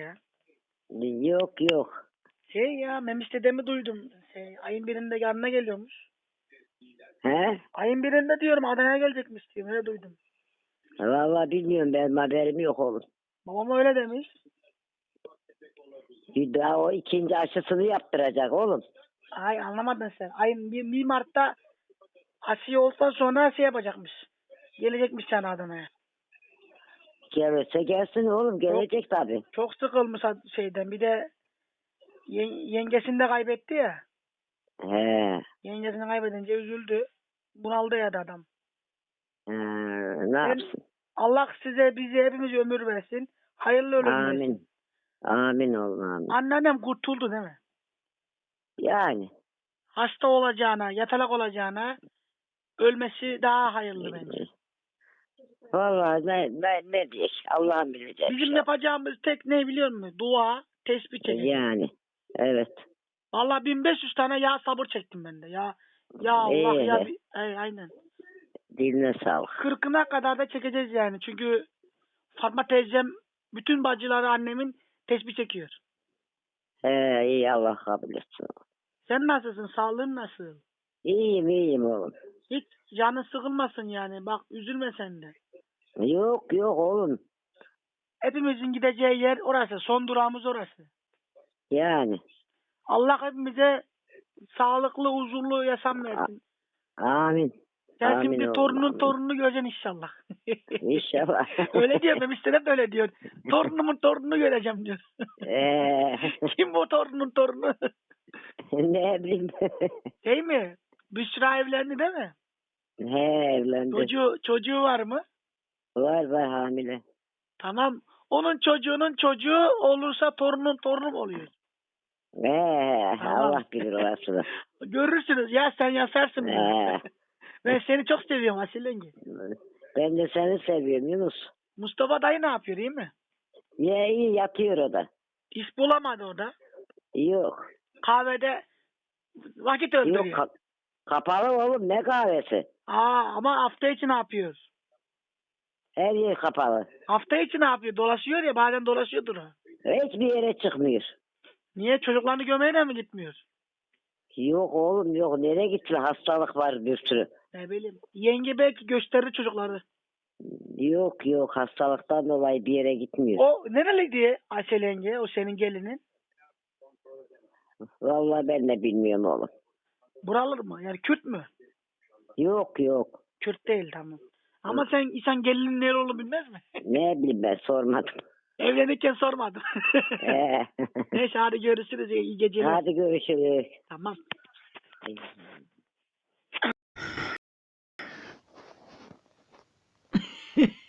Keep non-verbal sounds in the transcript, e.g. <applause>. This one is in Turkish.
ya. Yok yok. Şey ya Memiş dedemi duydum. Şey, ayın birinde yanına geliyormuş. He? Ayın birinde diyorum Adana'ya gelecekmiş diyorum. Öyle duydum. Vallahi bilmiyorum benim haberim yok oğlum. Babam öyle demiş. Bir daha o ikinci aşısını yaptıracak oğlum. Ay anlamadın sen. Ayın 1, 1 Mart'ta aşı olsa sonra şey yapacakmış. Gelecekmiş sen Adana'ya. Gelirse gelsin oğlum gelecek tabii. Çok sıkılmış şeyden. Bir de yen- yengesini de kaybetti ya. He. Yengesini kaybedince üzüldü. Bunaldı ya da adam. He, ne yapsın? Allah size bize hepimize ömür versin. Hayırlı ölüm versin. Amin. Amin oğlum amin. Anneannem kurtuldu değil mi? Yani. Hasta olacağına, yatalak olacağına ölmesi daha hayırlı bence. Vallahi ne, ne, ne diyecek Allah'ın bilecek. Bizim yapacağımız tek ne biliyor musun? Dua, tesbih çekmek. Yani. Evet. Vallahi 1500 tane ya sabır çektim ben de. Ya ya Allah İyi. ya Ay, aynen. Diline sağlık. Kırkına kadar da çekeceğiz yani. Çünkü Fatma teyzem bütün bacıları annemin tesbih çekiyor. He, iyi Allah kabul etsin. Sen nasılsın? Sağlığın nasıl? İyiyim iyiyim oğlum. Hiç canın sıkılmasın yani. Bak üzülme sen de. Yok yok oğlum. Hepimizin gideceği yer orası. Son durağımız orası. Yani. Allah hepimize sağlıklı, huzurlu yaşam versin. Amin. Sen Amin şimdi oğlum, torunun amin. torununu göreceksin inşallah. <laughs> İnşallah. <laughs> öyle diyor Memişler hep öyle diyor. Torunumun torununu göreceğim diyor. Ee, <laughs> Kim bu torunun torunu? ne bileyim. Şey mi? Büşra evlendi değil mi? He evlendi. Çocuğu, çocuğu var mı? Var var hamile. Tamam. Onun çocuğunun çocuğu olursa torunun torunum oluyor. Ee, Tamam. Allah bilir orasını. <laughs> Görürsünüz ya sen yasarsın. beni. Ee. <laughs> ben seni çok seviyorum Asil yenge. Ben de seni seviyorum Yunus. Mustafa dayı ne yapıyor iyi mi? Ya iyi yatıyor o da. İş bulamadı o da. Yok. Kahvede vakit Yok öldürüyor. ka- kapalı oğlum ne kahvesi? Aa ama hafta içi ne yapıyor? Her yer kapalı. Hafta içi ne yapıyor? Dolaşıyor ya bazen dolaşıyordur o. Hiçbir yere çıkmıyor. Niye çocuklarını gömeye mi gitmiyor? Yok oğlum yok. Nereye gitti? Hastalık var bir sürü. Ne bileyim. Yenge belki gösterir çocukları. Yok yok hastalıktan dolayı bir yere gitmiyor. O nereli diye Aysel yenge? O senin gelinin. Vallahi ben de bilmiyorum oğlum. Buralı mı? Yani Kürt mü? Yok yok. Kürt değil tamam. Ama sen insan gelinin nereli olduğunu bilmez mi? Ne bileyim ben sormadım. <laughs> Evlenirken sormadım. <laughs> Ee, Neyse hadi görüşürüz. İyi geceler. Hadi görüşürüz. Tamam. <laughs>